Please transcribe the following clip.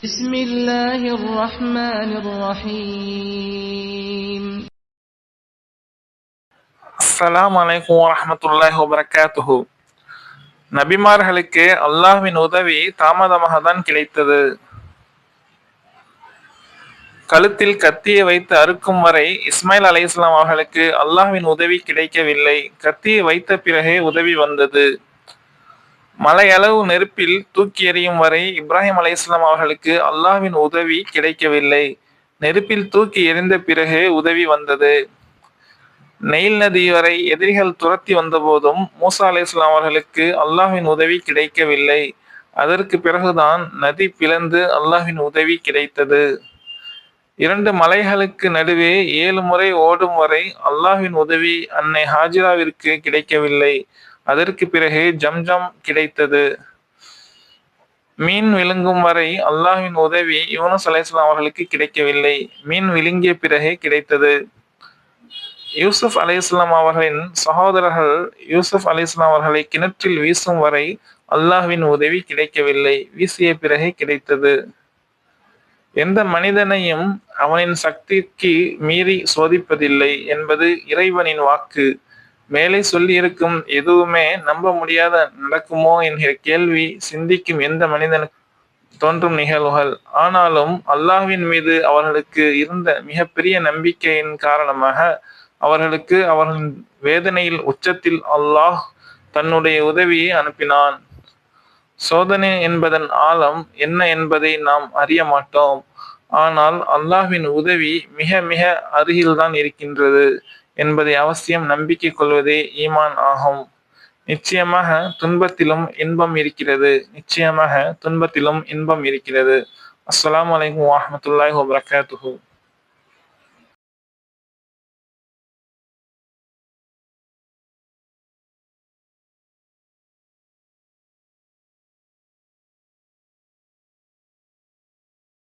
بسم الله الرحمن الرحيم அஸ்ஸலாமு அலைக்கும் வரஹ்மத்துல்லாஹி வபரகாத்துஹு நபிமார்களுக்கு அல்லாஹ்வின் உதவி தாமதமாக தான் கிடைத்தது கழுத்தில் கத்தியை வைத்து அறுக்கும் வரை இஸ்மாயில் அலைஹிஸ்ஸலாம் அவர்களுக்கு அல்லாஹ்வின் உதவி கிடைக்கவில்லை கத்தியை வைத்த பிறகே உதவி வந்தது மலையளவு நெருப்பில் தூக்கி எறியும் வரை இப்ராஹிம் அலைஹிஸ்ஸலாம் அவர்களுக்கு அல்லாவின் உதவி கிடைக்கவில்லை. நெருப்பில் தூக்கி எறிந்த பிறகு உதவி வந்தது. நெயில் நதி வரை எதிரிகள் துரத்தி வந்தபோதும் மூசா அலைஹிஸ்ஸலாம் அவர்களுக்கு அல்லாஹ்வின் உதவி கிடைக்கவில்லை. அதற்கு பிறகுதான் நதி பிளந்து அல்லாஹ்வின் உதவி கிடைத்தது. இரண்டு மலைகளுக்கு நடுவே ஏழு முறை ஓடும் வரை அல்லாஹ்வின் உதவி அன்னை ஹாஜிராவிற்கு கிடைக்கவில்லை. அதற்கு பிறகு ஜம்ஜம் கிடைத்தது. மீன் விழுங்கும் வரை அல்லாஹின் உதவி யூனுஸ் அலையாம் அவர்களுக்கு கிடைக்கவில்லை. மீன் விழுங்கிய பிறகே கிடைத்தது. யூசுப் அலைஹிஸ்லாம் அவர்களின் சகோதரர்கள் யூசுப் அலைஹிஸ்லாம் அவர்களை கிணற்றில் வீசும் வரை அல்லாஹ்வின் உதவி கிடைக்கவில்லை. வீசிய பிறகே கிடைத்தது. எந்த மனிதனையும் அவனின் சக்திக்கு மீறி சோதிப்பதில்லை என்பது இறைவனின் வாக்கு. மேலே சொல்லியிருக்கும் எதுவுமே நம்ப முடியாத நடக்குமோ என்கிற கேள்வி சிந்திக்கும் எந்த மனிதனுக்கு தோன்றும் நிகழ்வுகள். ஆனாலும் அல்லாஹ்வின் மீது அவர்களுக்கு இருந்த மிகப்பெரிய நம்பிக்கையின் காரணமாக அவர்களுக்கு அவர்களின் வேதனையில் உச்சத்தில் அல்லாஹ் தன்னுடைய உதவியை அனுப்பினான். சோதனை என்பதன் ஆழம் என்ன என்பதை நாம் அறிய மாட்டோம். ஆனால் அல்லாஹ்வின் உதவி மிக மிக அருகில்தான் இருக்கின்றது. என்பதை அவசியம் நம்பிக்கை கொள்வதே ஈமான் ஆகும். நிச்சயமாக துன்பத்திலும் இன்பம் இருக்கிறது. நிச்சயமாக துன்பத்திலும் இன்பம் இருக்கிறது. அஸ்லாம் வலைக்கம் வரஹ்மத்துல்லாஹி வபரகாத்துஹூ